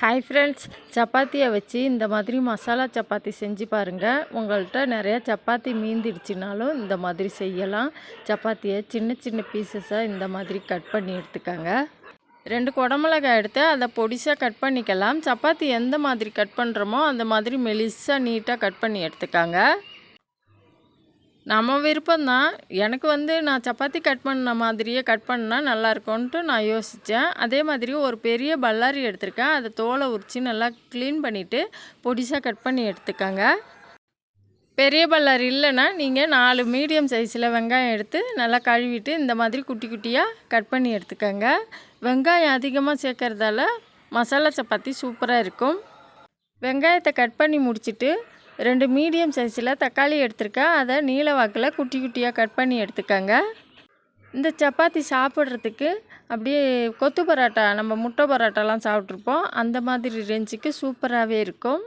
Hi friends சப்பாத்தியை வச்சு இந்த மாதிரி மசாலா சப்பாத்தி செஞ்சு பாருங்கள் உங்கள்கிட்ட நிறையா சப்பாத்தி மீந்திடுச்சுனாலும் இந்த மாதிரி செய்யலாம். சப்பாத்தியை சின்ன சின்ன பீசஸாக இந்த மாதிரி கட் பண்ணி எடுத்துக்கோங்க. ரெண்டு குடமிளகாய் எடுத்து அதை பொடிசாக கட் பண்ணிக்கலாம். சப்பாத்தி எந்த மாதிரி கட் பண்ணுறோமோ அந்த மாதிரி மெலிசாக நீட்டாக கட் பண்ணி எடுத்துக்காங்க. நம்ம விருப்பம்தான். எனக்கு வந்து நான் சப்பாத்தி கட் பண்ண மாதிரியே கட் பண்ணால் நல்லாயிருக்கும்ன்ட்டு நான் யோசித்தேன் அதே மாதிரி ஒரு பெரிய பல்லாரி எடுத்திருக்கேன். அதை தோலை உரித்து நல்லா க்ளீன் பண்ணிவிட்டு பொடிசாக கட் பண்ணி எடுத்துக்கோங்க. பெரிய பல்லாரி இல்லைன்னா நீங்கள் நாலு மீடியம் சைஸில் வெங்காயம் எடுத்து நல்லா கழுவிட்டு இந்த மாதிரி குட்டி குட்டியாக கட் பண்ணி எடுத்துக்கோங்க. வெங்காயம் அதிகமாக சேர்க்கறதால மசாலா சப்பாத்தி சூப்பராக இருக்கும். வெங்காயத்தை கட் பண்ணி முடிச்சுட்டு ரெண்டு மீடியம் சைஸில் தக்காளி எடுத்திருக்கேன் அதை நீல வாக்கில் குட்டி குட்டியாக கட் பண்ணி எடுத்துக்கோங்க. இந்த சப்பாத்தி சாப்பிட்றதுக்கு அப்படியே கொத்து பரோட்டா நம்ம முட்டை பரோட்டாலாம் சாப்பிட்ருப்போம் அந்த மாதிரி ரேஞ்சுக்கு சூப்பராகவே இருக்கும்.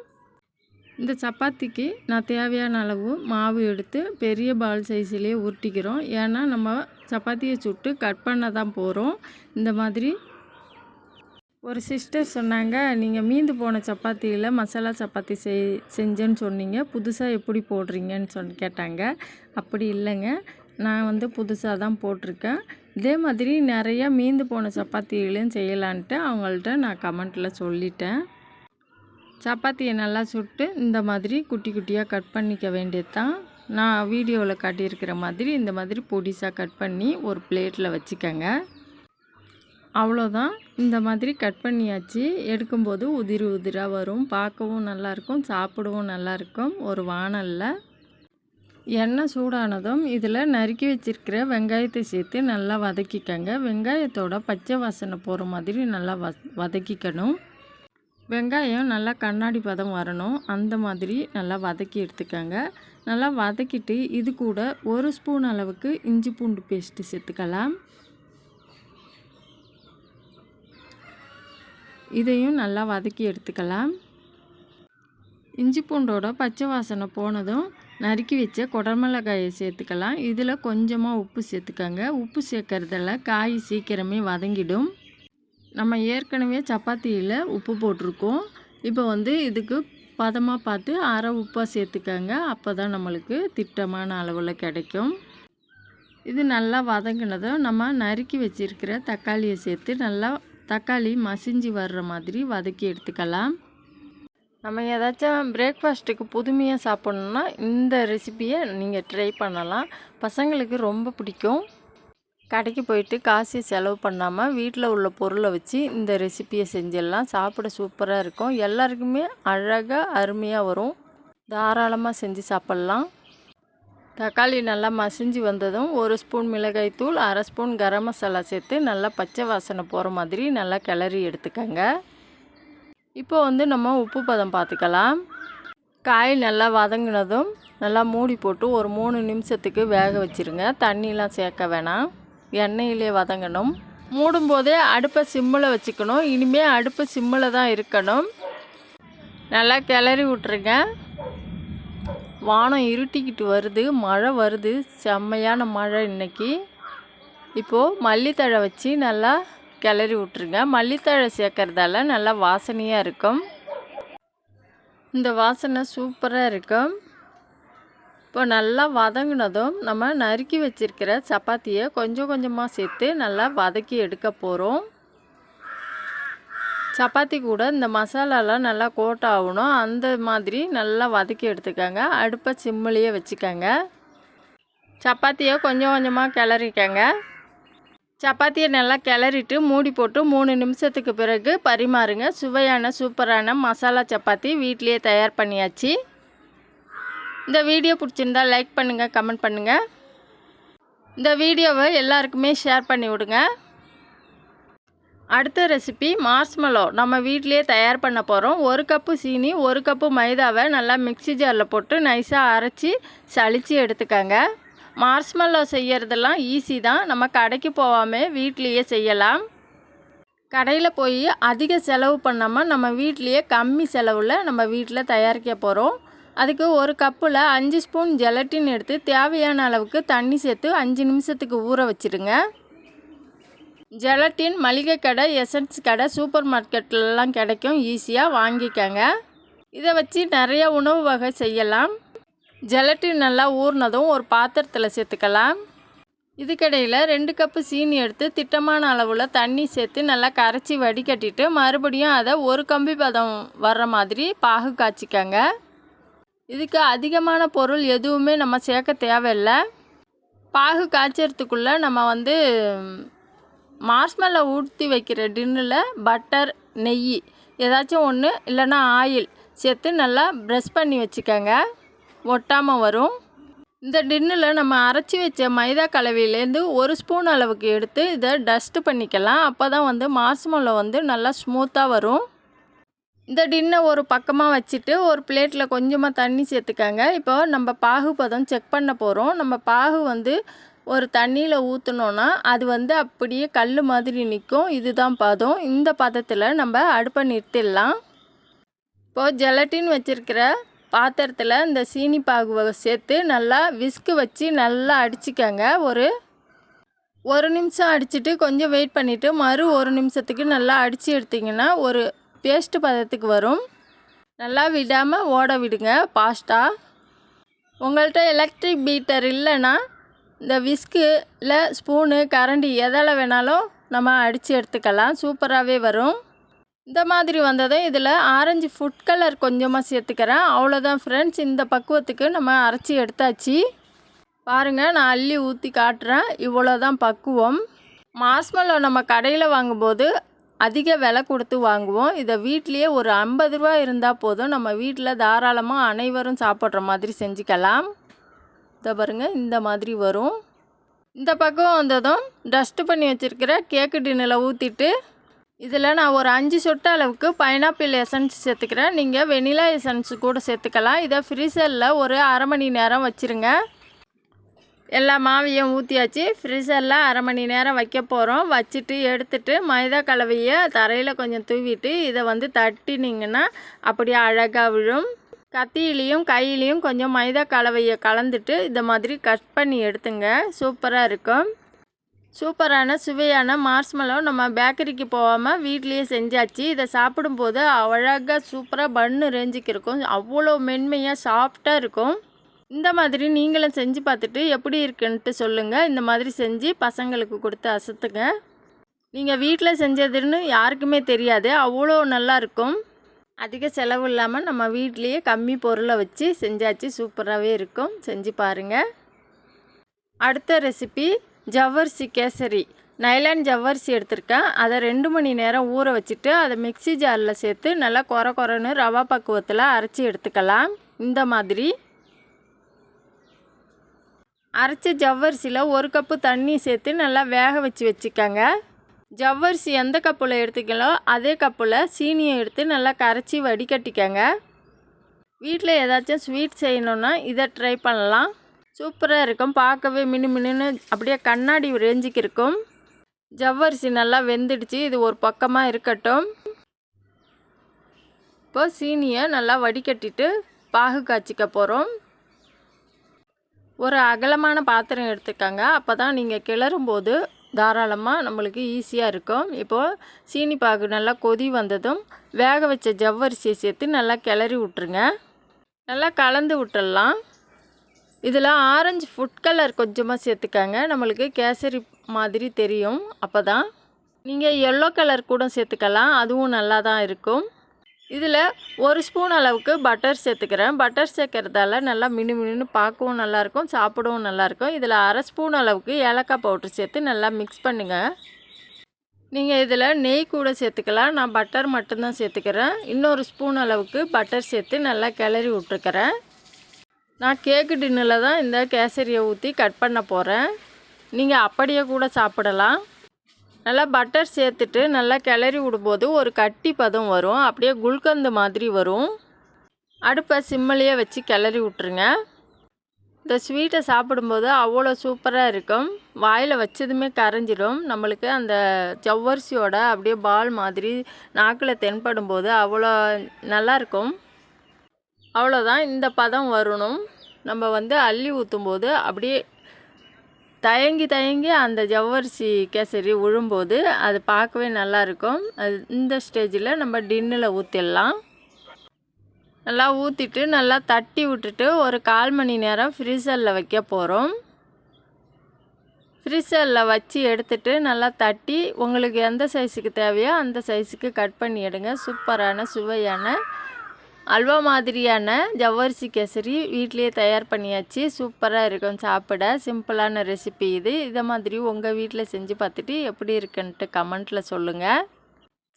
இந்த சப்பாத்திக்கு நான் தேவையான அளவு மாவு எடுத்து பெரிய பால் சைஸ்லேயே உருட்டிக்கிறோம் ஏன்னா நம்ம சப்பாத்தியை சுட்டு கட் பண்ண தான் போகிறோம் இந்த மாதிரி ஒரு சிஸ்டர் சொன்னாங்க நீங்கள் மீந்து போன சப்பாத்தியில் மசாலா சப்பாத்தி செய் செஞ்சேன்னு சொன்னீங்க. புதுசாக எப்படி போடுறீங்கன்னு சொன்ன கேட்டாங்க. அப்படி இல்லைங்க. நான் வந்து புதுசாக தான் போட்டிருக்கேன். இதே மாதிரி நிறையா மீந்து போன சப்பாத்திகளையும் செய்யலான்ட்டு அவங்கள்ட்ட நான் கமெண்ட்டில் சொல்லிட்டேன். சப்பாத்தியை நல்லா சுட்டு இந்த மாதிரி குட்டி குட்டியாக கட் பண்ணிக்க வேண்டியது தான் நான் வீடியோவில் காட்டியிருக்கிற மாதிரி இந்த மாதிரி பொடிசாக கட் பண்ணி ஒரு பிளேட்டில் வச்சுக்கோங்க. அவ்வளோதான். இந்த மாதிரி கட் பண்ணியாச்சு. எடுக்கும்போது உதிரி உதிராக வரும். பார்க்கவும் நல்லாயிருக்கும். சாப்பிடவும் நல்லாயிருக்கும். ஒரு வானலில். எண்ணெய் சூடானதும் இதில் நறுக்கி வச்சிருக்கிற வெங்காயத்தை சேர்த்து நல்லா வதக்கிக்கங்க. வெங்காயத்தோட பச்சை வாசனை போகிற மாதிரி நல்லா வ வதக்கிக்கணும். வெங்காயம் நல்லா கண்ணாடி பதம் வரணும். அந்த மாதிரி நல்லா வதக்கி எடுத்துக்கோங்க. நல்லா வதக்கிட்டு இது கூட ஒரு ஸ்பூன் அளவுக்கு இஞ்சி பூண்டு பேஸ்ட்டு சேர்த்துக்கலாம். இதையும் நல்லா வதக்கி எடுத்துக்கலாம். இஞ்சி பூண்டோட பச்சை வாசனை போனதும் நறுக்கி வச்ச குடமிளகாயை சேர்த்துக்கலாம். இதில் கொஞ்சமாக உப்பு சேர்த்துக்கோங்க. உப்பு சேர்க்கறதில் காய் சீக்கிரமே வதங்கிடும். நம்ம ஏற்கனவே சப்பாத்தியில் உப்பு போட்டிருக்கோம். இப்போ வந்து இதுக்கு பதமாக பார்த்து அரை உப்பாக சேர்த்துக்கோங்க. அப்போ தான் நம்மளுக்கு திட்டமான அளவில் கிடைக்கும். இது நல்லா வதங்கினதும் நம்ம நறுக்கி வச்சுருக்கிற தக்காளியை சேர்த்து நல்லா தக்காளி மசிஞ்சு வர்ற மாதிரி வதக்கி எடுத்துக்கலாம். நம்ம ஏதாச்சும் பிரேக்ஃபாஸ்ட்டுக்கு புதுமையாக சாப்பிட்ணுன்னா இந்த ரெசிப்பியை நீங்கள் ட்ரை பண்ணலாம். பசங்களுக்கு ரொம்ப பிடிக்கும். கடைக்கு போயிட்டு காசு செலவு பண்ணாமல் வீட்டில் உள்ள பொருளை வச்சு இந்த ரெசிப்பியை செஞ்சிடலாம். சாப்பிட சூப்பராக இருக்கும். எல்லாருக்குமே அழகாக அருமையாக வரும். தாராளமாக செஞ்சு சாப்பிட்லாம். தக்காளி நல்லா மசிஞ்சு வந்ததும் ஒரு ஸ்பூன் மிளகாய்த்தூள் அரை ஸ்பூன் கரம் மசாலா சேர்த்து நல்லா பச்சை வாசனை போகிற மாதிரி நல்லா கிளறி எடுத்துக்கோங்க. இப்போ வந்து நம்ம உப்பு பதம் பார்த்துக்கலாம் காய் நல்லா வதங்கினதும் நல்லா மூடி போட்டு ஒரு மூணு நிமிஷத்துக்கு வேக வச்சுருங்க. தண்ணிலாம் சேர்க்க வேணாம். எண்ணெயிலே வதங்கணும். மூடும்போதே அடுப்பை சிம்மில் வச்சுக்கணும். இனிமேல் அடுப்பு சிம்மில் தான் இருக்கணும். நல்லா கிளறி விட்ருங்க வானம் இருட்டிக்கிட்டு வருது மழை வருது செம்மையான மழை இன்னைக்கு. இப்போது மல்லித்தழை வச்சு நல்லா கிளறி விட்ருங்க மல்லித்தழை சேர்க்குறதால நல்லா வாசனையாக இருக்கும். இந்த வாசனை சூப்பராக இருக்கும். இப்போ நல்லா வதங்கினதும் நம்ம நறுக்கி வச்சுருக்கிற சப்பாத்தியை கொஞ்சம் கொஞ்சமாக சேர்த்து நல்லா வதக்கி எடுக்க போகிறோம் சப்பாத்தி கூட இந்த மசாலாலாம் நல்லா கோட் ஆகணும். அந்த மாதிரி நல்லா வதக்கி எடுத்துக்கோங்க. அடுப்பை சிம்மிலேயே வச்சுக்கோங்க. சப்பாத்தியை கொஞ்சம் கொஞ்சமாக கிளறிக்கங்க. சப்பாத்தியை நல்லா கிளறிட்டு மூடி போட்டு மூணு நிமிஷத்துக்கு பிறகு பரிமாறுங்க. சுவையான சூப்பரான மசாலா சப்பாத்தி வீட்லேயே தயார் பண்ணியாச்சு. இந்த வீடியோ பிடிச்சிருந்தா லைக் பண்ணுங்கள் கமெண்ட் பண்ணுங்கள் இந்த வீடியோவை எல்லாருக்குமே ஷேர் பண்ணி விடுங்க. அடுத்த ரெசிபி மார்ஸ்மலோ நம்ம வீட்லேயே தயார் பண்ண போகிறோம் ஒரு கப்பு சீனி ஒரு கப்பு மைதாவை நல்லா மிக்சி ஜாரில் போட்டு நைஸாக அரைச்சி சளிச்சு எடுத்துக்கங்க. மார்ஸ்மலோ செய்யறதெல்லாம் ஈஸி தான். நம்ம கடைக்கு போகாமல் வீட்லேயே செய்யலாம். கடையில் போய் அதிக செலவு பண்ணாமல் நம்ம வீட்லேயே கம்மி செலவில் நம்ம வீட்டில் தயாரிக்க போகிறோம் அதுக்கு ஒரு கப்பில் அஞ்சு ஸ்பூன் ஜெலட்டின் எடுத்து தேவையான அளவுக்கு தண்ணி சேர்த்து அஞ்சு நிமிஷத்துக்கு ஊற வச்சுருங்க ஜெலட்டின் மளிகை கடை எசன்ஸ் கடை சூப்பர் மார்க்கெட்லலாம் கிடைக்கும். ஈஸியாக வாங்கிக்கங்க. இதை வச்சு நிறைய உணவு வகை செய்யலாம். ஜெலட்டின் நல்லா ஊறினதும் ஒரு பாத்திரத்தில் சேர்த்துக்கலாம். இதுக்கடையில் ரெண்டு கப்பு சீனி எடுத்து திட்டமான அளவில் தண்ணி சேர்த்து நல்லா கரைச்சி வடிகட்டிட்டு மறுபடியும் அதை ஒரு கம்பி பதம் வர்ற மாதிரி பாகு காய்ச்சிக்கங்க. இதுக்கு அதிகமான பொருள் எதுவுமே நம்ம சேர்க்க தேவையில்லை. பாகு காய்ச்சறதுக்குள்ளே நம்ம வந்து மார்ஸ்மெல்ல ஊற்றி வைக்கிற டின்னில் பட்டர் நெய் ஏதாச்சும் ஒன்று இல்லைன்னா ஆயில் சேர்த்து நல்லா ப்ரெஷ் பண்ணி வச்சுக்கோங்க. ஒட்டாமல் வரும். இந்த டின்னில் நம்ம அரைச்சி வச்ச மைதா கலவையிலேருந்து ஒரு ஸ்பூன் அளவுக்கு எடுத்து இதை டஸ்ட்டு பண்ணிக்கலாம். அப்போ தான் வந்து மார்ஸ்மெல்லோ வந்து நல்லா ஸ்மூத்தாக வரும். இந்த டின்னை ஒரு பக்கமாக வச்சுட்டு ஒரு பிளேட்டில் கொஞ்சமாக தண்ணி சேர்த்துக்கங்க. இப்போ நம்ம பாகு பதம் செக் பண்ண போகிறோம் நம்ம பாகு வந்து ஒரு தண்ணியில் ஊற்றினோன்னா அது வந்து அப்படியே கல் மாதிரி நிற்கும் இதுதான் பதம். இந்த பதத்தில் நம்ம அடுப்பை நிறுத்திடலாம். இப்போது ஜெலட்டின் வச்சுருக்கிற பாத்திரத்தில் இந்த சீனி பாகுவை சேர்த்து நல்லா விஸ்கு வச்சு நல்லா அடிச்சுக்கங்க. ஒரு ஒரு நிமிஷம் அடிச்சுட்டு கொஞ்சம் வெயிட் பண்ணிவிட்டு மறு ஒரு நிமிஷத்துக்கு நல்லா அடித்து எடுத்திங்கன்னா ஒரு பேஸ்ட் பதத்துக்கு வரும். நல்லா விடாமல் ஓட விடுங்க பாஸ்ட்டாக உங்கள்கிட்ட எலக்ட்ரிக் பீட்டர் இல்லைன்னா இந்த விஸ்கில் இல்லை ஸ்பூனு கரண்டி எதால் வேணாலும் நம்ம அடித்து எடுத்துக்கலாம். சூப்பராகவே வரும். இந்த மாதிரி வந்ததும் இதில் ஆரஞ்சு ஃபுட் கலர் கொஞ்சமாக சேர்த்துக்கிறேன். அவ்வளோதான் ஃப்ரெண்ட்ஸ் இந்த பக்குவத்துக்கு நம்ம அரைச்சி எடுத்தாச்சு. பாருங்கள் நான் அள்ளி ஊற்றி காட்டுறேன். இவ்வளோ தான் பக்குவம். மாஸ்மலோ நம்ம கடையில் வாங்கும்போது அதிக விலை கொடுத்து வாங்குவோம். இதை வீட்லேயே ஒரு ஐம்பது ரூபா இருந்தால் போதும். நம்ம வீட்டில் தாராளமாக அனைவரும் சாப்பிட்ற மாதிரி செஞ்சுக்கலாம். இதை பாருங்கள் இந்த மாதிரி வரும். இந்த பக்கம் வந்ததும் டஸ்ட்டு பண்ணி வச்சுருக்கிற கேக்கு டின்னில் ஊற்றிட்டு இதில் நான் ஒரு அஞ்சு சொட்டு அளவுக்கு பைனாப்பிள் எசன்ஸ் சேர்த்துக்கிறேன். நீங்கள் வெனிலா எசன்ஸ் கூட சேர்த்துக்கலாம். இதை ஃப்ரீசரில் ஒரு அரை மணி நேரம் வச்சுருங்க. எல்லா மாவையும் ஊற்றியாச்சு ஃப்ரீசரில் அரை மணி நேரம் வைக்க போகிறோம் வச்சுட்டு எடுத்துட்டு மைதா கலவையை தரையில் கொஞ்சம் தூவிட்டு இதை வந்து தட்டினீங்கன்னா அப்படியே அழகாக விழும். கத்தியிலையும் கையிலையும் கொஞ்சம் மைதா கலவையை கலந்துட்டு இந்த மாதிரி கட் பண்ணி எடுத்துங்க. சூப்பராக இருக்கும். சூப்பரான சுவையான மார்ஸ்மெலோ நம்ம பேக்கரிக்கு போகாமல் வீட்லேயே செஞ்சாச்சு. இதை சாப்பிடும்போது அழகாக சூப்பராக பன்னு ரேஞ்சுக்கு இருக்கும். அவ்வளோ மென்மையாக சாஃப்டாக இருக்கும். இந்த மாதிரி நீங்களும் செஞ்சு பார்த்துட்டு எப்படி இருக்குன்ட்டு சொல்லுங்கள் இந்த மாதிரி செஞ்சு பசங்களுக்கு கொடுத்து அசத்துங்க. நீங்கள் வீட்டில் செஞ்சதுன்னு யாருக்குமே தெரியாது. அவ்வளோ நல்லாயிருக்கும் அதிக செலவு இல்லாமல் நம்ம வீட்லேயே கம்மி பொருளை வச்சு செஞ்சாச்சு. சூப்பராகவே இருக்கும். செஞ்சு பாருங்கள் அடுத்த ரெசிபி ஜவ்வரிசி கேசரி. நைலான் ஜவ்வரிசி எடுத்திருக்கேன். அதை ரெண்டு மணி நேரம் ஊற வச்சுட்டு அதை மிக்சி ஜாரில் சேர்த்து நல்லா குறை குறைன்னு ரவா பக்குவத்தில் அரைச்சி எடுத்துக்கலாம். இந்த மாதிரி. அரைச்ச ஜவ்வரிசியில் ஒரு கப்பு தண்ணி சேர்த்து நல்லா வேக வச்சு வச்சுக்கோங்க. ஜவ்வரிசி எந்த கப்பில் எடுத்துக்கலோ அதே கப்பில் சீனியை எடுத்து நல்லா கரைச்சி வடிகட்டிக்கங்க. வீட்டில் ஏதாச்சும் ஸ்வீட் செய்யணுன்னா இதை ட்ரை பண்ணலாம். சூப்பராக இருக்கும். பார்க்கவே மினு மினுன்னு அப்படியே கண்ணாடி ரேஞ்சுக்கு இருக்கும். ஜவ்வரிசி நல்லா வெந்துடுச்சு. இது ஒரு பக்கமாக இருக்கட்டும். இப்போ சீனியை நல்லா வடிகட்டிட்டு பாகு காய்ச்சிக்க போகிறோம் ஒரு அகலமான பாத்திரம் எடுத்துக்கோங்க. அப்போ தான் நீங்கள் கிளறும்போது தாராளமாக நம்மளுக்கு ஈஸியாக இருக்கும். இப்போது சீனி பாகு நல்லா கொதி வந்ததும் வேக வச்ச ஜவ்வரிசியை சேர்த்து நல்லா கிளறி விட்ருங்க நல்லா கலந்து விட்டுடலாம். இதில் ஆரஞ்சு ஃபுட் கலர் கொஞ்சமாக சேர்த்துக்காங்க. நம்மளுக்கு கேசரி மாதிரி தெரியும். அப்போ தான் நீங்கள் எல்லோ கலர் கூட சேர்த்துக்கலாம். அதுவும் நல்லா தான் இருக்கும். இதில் ஒரு ஸ்பூன் அளவுக்கு பட்டர் சேர்த்துக்கிறேன். பட்டர் சேர்க்கறதால நல்லா மினு மினுன்னு பார்க்கவும் நல்லாயிருக்கும் சாப்பிடவும் நல்லாயிருக்கும். இதில் அரை ஸ்பூன் அளவுக்கு ஏலக்காய் பவுட்ரு சேர்த்து நல்லா மிக்ஸ் பண்ணுங்கள் நீங்கள் இதில் நெய் கூட சேர்த்துக்கலாம். நான் பட்டர் மட்டும்தான் சேர்த்துக்கிறேன். இன்னொரு ஸ்பூன் அளவுக்கு பட்டர் சேர்த்து நல்லா கிளறி விட்டுருக்கிறேன். நான் கேக்கு டின்னில் தான் இந்த கேசரியை ஊற்றி கட் பண்ண போகிறேன். நீங்கள் அப்படியே கூட சாப்பிடலாம். நல்லா பட்டர் சேர்த்துட்டு நல்லா கிளறி விடும்போது ஒரு கட்டி பதம் வரும். அப்படியே குல்கந்து மாதிரி வரும். அடுப்பை சிம்மலையே வச்சு கிளறி விட்ருங்க இந்த ஸ்வீட்டை சாப்பிடும்போது அவ்வளோ சூப்பராக இருக்கும். வாயில் வச்சதுமே கரைஞ்சிடும் நம்மளுக்கு அந்த ஜவ்வரிசியோட அப்படியே பால் மாதிரி நாக்கில் தென்படும் போது அவ்வளோ நல்லாயிருக்கும் அவ்வளோதான் இந்த பதம் வரணும். நம்ம வந்து அள்ளி ஊற்றும் போது அப்படியே தயங்கி தயங்கி அந்த ஜவ்வரிசி கேசரி உழும்போது அது பார்க்கவே நல்லாயிருக்கும். அது இந்த ஸ்டேஜில் நம்ம டின்னில் ஊற்றிடலாம் நல்லா ஊற்றிட்டு நல்லா தட்டி விட்டுட்டு ஒரு கால் மணி நேரம் ஃப்ரீசரில் வைக்க போகிறோம். ஃப்ரீசரில் வச்சு எடுத்துட்டு நல்லா தட்டி உங்களுக்கு எந்த சைஸுக்கு தேவையோ அந்த சைஸுக்கு கட் பண்ணி எடுங்க. சூப்பரான சுவையான அல்வா மாதிரியான ஜவ்வரிசி கேசரி வீட்லேயே தயார் பண்ணியாச்சு. சூப்பராக இருக்கும். சாப்பிட சிம்பிளான ரெசிபி இது. இதை மாதிரி உங்கள் வீட்டில் செஞ்சு பார்த்துட்டு எப்படி இருக்குன்ட்டு கமெண்ட்டில் சொல்லுங்கள்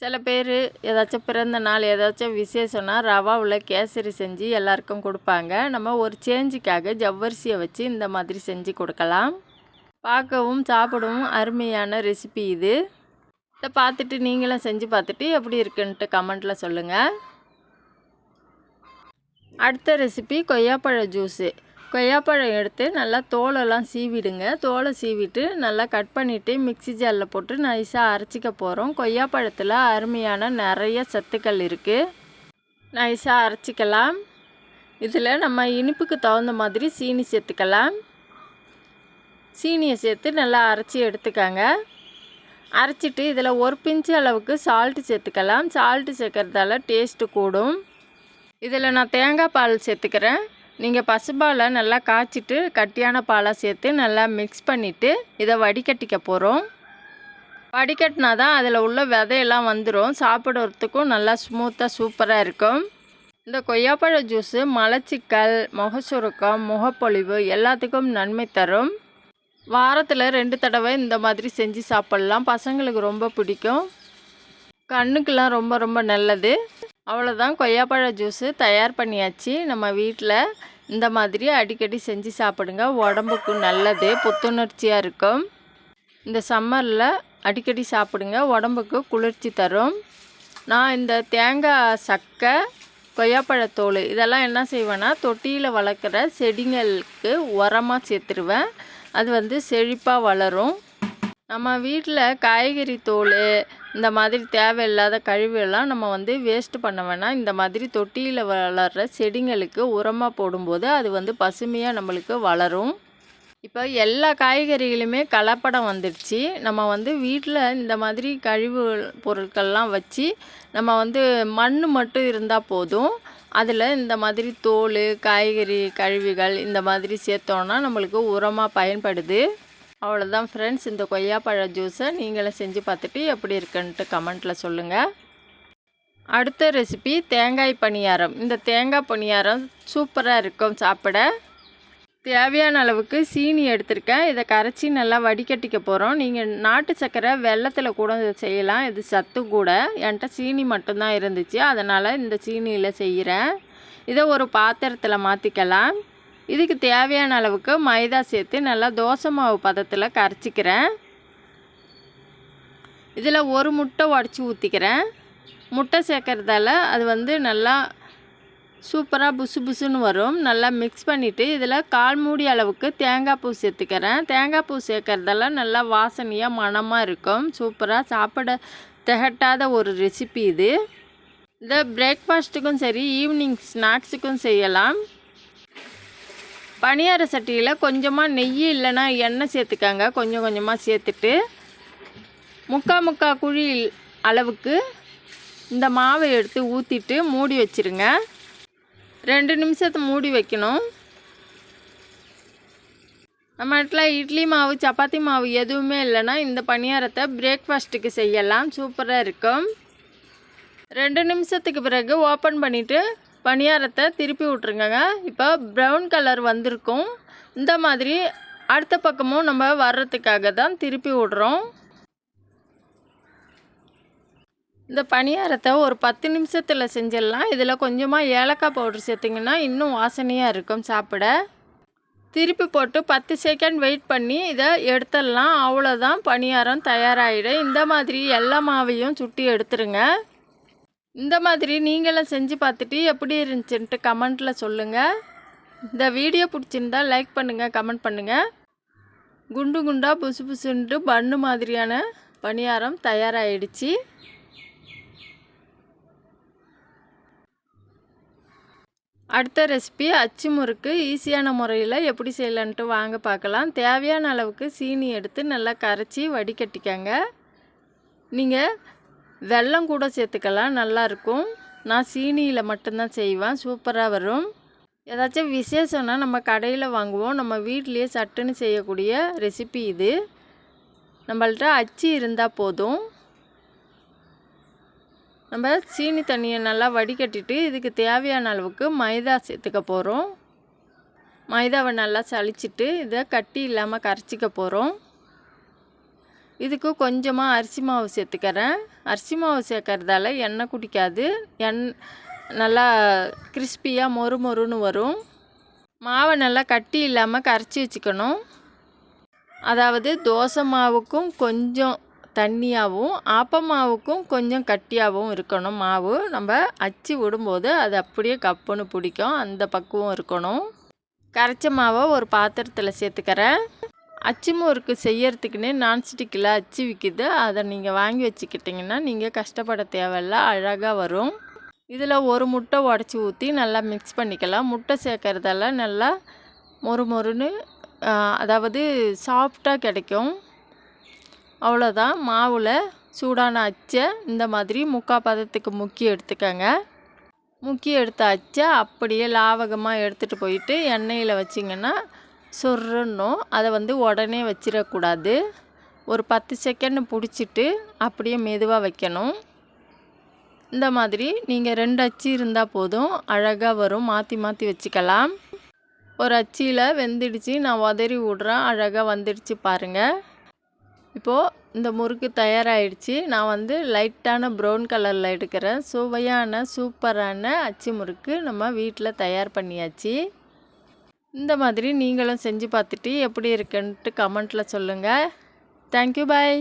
சில பேர் ஏதாச்சும் பிறந்த நாள் ஏதாச்சும் விசேஷம்னா ரவாவில் கேசரி செஞ்சு எல்லாருக்கும் கொடுப்பாங்க. நம்ம ஒரு சேஞ்சுக்காக ஜவ்வரிசியை வச்சு இந்த மாதிரி செஞ்சு கொடுக்கலாம். பார்க்கவும் சாப்பிடவும் அருமையான ரெசிபி இது. இதை பார்த்துட்டு நீங்களும் செஞ்சு பார்த்துட்டு எப்படி இருக்குன்ட்டு கமெண்ட்டில் சொல்லுங்கள் அடுத்த ரெசிபி கொய்யாப்பழ ஜூஸு கொய்யாப்பழம் எடுத்து நல்லா தோலெல்லாம் சீவிடுங்க. தோலை சீவிட்டு நல்லா கட் பண்ணிவிட்டு மிக்ஸி ஜாரில் போட்டு நைஸாக அரைச்சிக்க போகிறோம் கொய்யாப்பழத்தில் அருமையான நிறைய சத்துக்கள் இருக்குது நைஸாக அரைச்சிக்கலாம். இதில் நம்ம இனிப்புக்கு தகுந்த மாதிரி சீனி சேர்த்துக்கலாம். சீனியை சேர்த்து நல்லா அரைச்சி எடுத்துக்கங்க. அரைச்சிட்டு இதில் ஒரு பிஞ்சு அளவுக்கு சால்ட்டு சேர்த்துக்கலாம். சால்ட்டு சேர்க்குறதால டேஸ்ட்டு கூடும். இதில் நான் தேங்காய் பால் சேர்த்துக்கிறேன். நீங்கள் பசுபாலை நல்லா காய்ச்சிட்டு கட்டியான பாலாக சேர்த்து நல்லா மிக்ஸ் பண்ணிவிட்டு இதை வடிகட்டிக்க போகிறோம் வடிகட்டினா தான் அதில் உள்ள விதையெல்லாம் வந்துடும் சாப்பிட்றதுக்கும் நல்லா ஸ்மூத்தாக சூப்பராக இருக்கும். இந்த கொய்யாப்பழ ஜூஸு மலச்சிக்கல் முகசுருக்கம் முகப்பொழிவு எல்லாத்துக்கும் நன்மை தரும். வாரத்தில் ரெண்டு தடவை இந்த மாதிரி செஞ்சு சாப்பிட்லாம். பசங்களுக்கு ரொம்ப பிடிக்கும். கண்ணுக்கெல்லாம் ரொம்ப ரொம்ப நல்லது. அவ்வளோதான் கொய்யாப்பழ ஜூஸு தயார் பண்ணியாச்சு. நம்ம வீட்டில் இந்த மாதிரி அடிக்கடி செஞ்சு சாப்பிடுங்க. உடம்புக்கு நல்லது புத்துணர்ச்சியாக இருக்கும். இந்த சம்மரில் அடிக்கடி சாப்பிடுங்க. உடம்புக்கு குளிர்ச்சி தரும். நான் இந்த தேங்காய் சக்கை கொய்யாப்பழத்தோல் இதெல்லாம் என்ன செய்வேன்னா தொட்டியில் வளர்க்குற செடிங்களுக்கு உரமாக சேர்த்துருவேன். அது வந்து செழிப்பாக வளரும். நம்ம வீட்டில் காய்கறி தோல் இந்த மாதிரி தேவையில்லாத கழிவுகள்லாம் நம்ம வந்து வேஸ்ட் பண்ண வேணாம். இந்த மாதிரி தொட்டியில் வளர்கிற செடிங்களுக்கு உரமாக போடும்போது அது வந்து பசுமையாக நம்மளுக்கு வளரும். இப்போ எல்லா காய்கறிகளுமே கலப்படம் வந்துடுச்சு. நம்ம வந்து வீட்டில் இந்த மாதிரி கழிவு பொருட்கள்லாம் வச்சு நம்ம வந்து மண் மட்டும் இருந்தால் போதும். அதில் இந்த மாதிரி தோல் காய்கறி கழிவுகள் இந்த மாதிரி சேர்த்தோன்னா நம்மளுக்கு உரமாக பயன்படுது. அவ்வளோதான் ஃப்ரெண்ட்ஸ் இந்த கொய்யாப்பழ ஜூஸை நீங்களும் செஞ்சு பார்த்துட்டு எப்படி இருக்குன்ட்டு கமெண்ட்டில் சொல்லுங்கள் அடுத்த ரெசிபி தேங்காய் பணியாரம். இந்த தேங்காய் பணியாரம் சூப்பராக இருக்கும் சாப்பிட. தேவையான அளவுக்கு சீனி எடுத்திருக்கேன். இதை கரைச்சி நல்லா வடிகட்டிக்க போகிறோம் நீங்கள் நாட்டு சர்க்கரை வெள்ளத்தில் கூட இதை செய்யலாம். இது சத்து கூட. என்கிட்ட சீனி மட்டும்தான் இருந்துச்சு. அதனால் இந்த சீனியில் செய்கிறேன் இதை ஒரு பாத்திரத்தில் மாற்றிக்கலாம் இதுக்கு தேவையான அளவுக்கு மைதா சேர்த்து நல்லா தோசை மாவு பதத்தில் கரைச்சிக்கிறேன். இதில் ஒரு முட்டை உடச்சி ஊற்றிக்கிறேன் முட்டை சேர்க்கறதால அது வந்து நல்லா சூப்பராக புசு புசுன்னு வரும். நல்லா மிக்ஸ் பண்ணிவிட்டு இதில் கால் மூடி அளவுக்கு தேங்காய் பூ சேர்த்துக்கிறேன். தேங்காய் பூ சேர்க்கறதெல்லாம் நல்லா வாசனையாக மணமாக இருக்கும். சூப்பராக சாப்பிட திகட்டாத ஒரு ரெசிபி இது. இந்த பிரேக்ஃபாஸ்ட்டுக்கும் சரி ஈவினிங் ஸ்நாக்ஸுக்கும் செய்யலாம். பனியார சட்டியில் கொஞ்சமாக நெய் இல்லைன்னா எண்ணெய் சேர்த்துக்காங்க. கொஞ்சம் கொஞ்சமாக சேர்த்துட்டு முக்கா முக்கா குழி அளவுக்கு இந்த மாவை எடுத்து ஊற்றிட்டு மூடி வச்சுருங்க. ரெண்டு நிமிஷத்தை மூடி வைக்கணும். நம்ம இடத்துல இட்லி மாவு சப்பாத்தி மாவு எதுவுமே இல்லைன்னா இந்த பணியாரத்தை பிரேக்ஃபாஸ்ட்டுக்கு செய்யலாம். சூப்பராக இருக்கும். ரெண்டு நிமிஷத்துக்கு பிறகு ஓப்பன் பண்ணிவிட்டு பணியாரத்தை திருப்பி விட்ருங்க இப்போ ப்ரௌன் கலர் வந்திருக்கும். இந்த மாதிரி அடுத்த பக்கமும் நம்ம வர்றதுக்காக தான் திருப்பி விட்றோம். இந்த பணியாரத்தை ஒரு பத்து நிமிஷத்தில் செஞ்சிடலாம். இதில் கொஞ்சமாக ஏலக்காய் பவுடர் சேர்த்திங்கன்னா இன்னும் வாசனையாக இருக்கும் சாப்பிட. திருப்பி போட்டு பத்து செகண்ட் வெயிட் பண்ணி இதை எடுத்துடலாம். அவ்வளோதான் பணியாரம் தயாராகிடும் இந்த மாதிரி எல்லா மாவையும் சுட்டி எடுத்துருங்க. இந்த மாதிரி நீங்களும் செஞ்சு பார்த்துட்டு எப்படி இருந்துச்சுன்ட்டு கமெண்ட்டில் சொல்லுங்கள் இந்த வீடியோ பிடிச்சிருந்தா லைக் பண்ணுங்கள் கமெண்ட் பண்ணுங்கள் குண்டு குண்டாக புசு புசுன்ட்டு பண்ணு மாதிரியான பணியாரம் தயாராகிடுச்சு அடுத்த ரெசிபி அச்சு முறுக்கு ஈஸியான முறையில் எப்படி செய்யலான்ட்டு வாங்க பார்க்கலாம். தேவையான அளவுக்கு சீனி எடுத்து நல்லா கரைச்சி வடிகட்டிக்கங்க. நீங்கள் வெல்லம் கூட சேர்த்துக்கலாம் நல்லாயிருக்கும் நான் சீனியில் மட்டும்தான் செய்வேன் சூப்பராக வரும். ஏதாச்சும் விசேஷம்னா நம்ம கடையில் வாங்குவோம். நம்ம வீட்லேயே சட்டுன்னு செய்யக்கூடிய ரெசிபி இது. நம்மள்ட்ட அச்சு இருந்தால் போதும். நம்ம சீனி தண்ணியை நல்லா வடிகட்டிட்டு இதுக்கு தேவையான அளவுக்கு மைதா சேர்த்துக்க போகிறோம் மைதாவை நல்லா சளிச்சிட்டு இதை கட்டி இல்லாமல் கரைச்சிக்க போகிறோம் இதுக்கு கொஞ்சமாக அரிசி மாவு சேர்த்துக்கிறேன். அரிசி மாவு சேர்க்கறதால எண்ணெய் குடிக்காது. எண் நல்லா கிறிஸ்பியாக மொறு மொறுன்னு வரும். மாவை நல்லா கட்டி இல்லாமல் கரைச்சி வச்சுக்கணும். அதாவது தோசை மாவுக்கும் கொஞ்சம் தண்ணியாகவும் ஆப்ப மாவுக்கும் கொஞ்சம் கட்டியாகவும் இருக்கணும் மாவு. நம்ம அச்சு விடும்போது அது அப்படியே கப்புன்னு பிடிக்கும். அந்த பக்குவம் இருக்கணும். கரைச்ச மாவை ஒரு பாத்திரத்தில் சேர்த்துக்கிறேன். அச்சு முறுக்கு செய்யறதுக்குன்னே நான்ஸ்டிக்கில் அச்சு விற்கிது அதை நீங்கள் வாங்கி வச்சுக்கிட்டிங்கன்னா நீங்கள் கஷ்டப்பட தேவையில்ல அழகாக வரும். இதில் ஒரு முட்டை உடச்சி ஊற்றி நல்லா மிக்ஸ் பண்ணிக்கலாம். முட்டை சேர்க்கறதால நல்லா மொறு மொறுன்னு அதாவது சாஃப்டாக கிடைக்கும். அவ்வளோதான். மாவில் சூடான அச்சை இந்த மாதிரி முக்கால் பதத்துக்கு முக்கி எடுத்துக்கங்க. முக்கி எடுத்த அச்சை அப்படியே லாவகமாக எடுத்துகிட்டு போயிட்டு எண்ணெயில் வச்சிங்கன்னா சொருன்னும் அதை வந்து உடனே வச்சிடக்கூடாது. ஒரு பத்து செகண்ட் பிடிச்சிட்டு அப்படியே மெதுவாக வைக்கணும். இந்த மாதிரி நீங்கள் ரெண்டு அச்சு இருந்தால் போதும். அழகாக வரும். மாற்றி மாற்றி வச்சுக்கலாம். ஒரு அச்சியில் வெந்துடுச்சு. நான் உதறி விட்றேன். அழகாக வந்துடுச்சு பாருங்கள் இப்போது இந்த முறுக்கு தயாராகிடுச்சு நான் வந்து லைட்டான ப்ரௌன் கலரில் எடுக்கிறேன். சுவையான சூப்பரான அச்சு முறுக்கு நம்ம வீட்டில் தயார் பண்ணியாச்சு. இந்த மாதிரி நீங்களும் செஞ்சு பார்த்துட்டு எப்படி இருக்குன்ட்டு கமெண்ட்டில் சொல்லுங்கள் தேங்க்யூ பாய்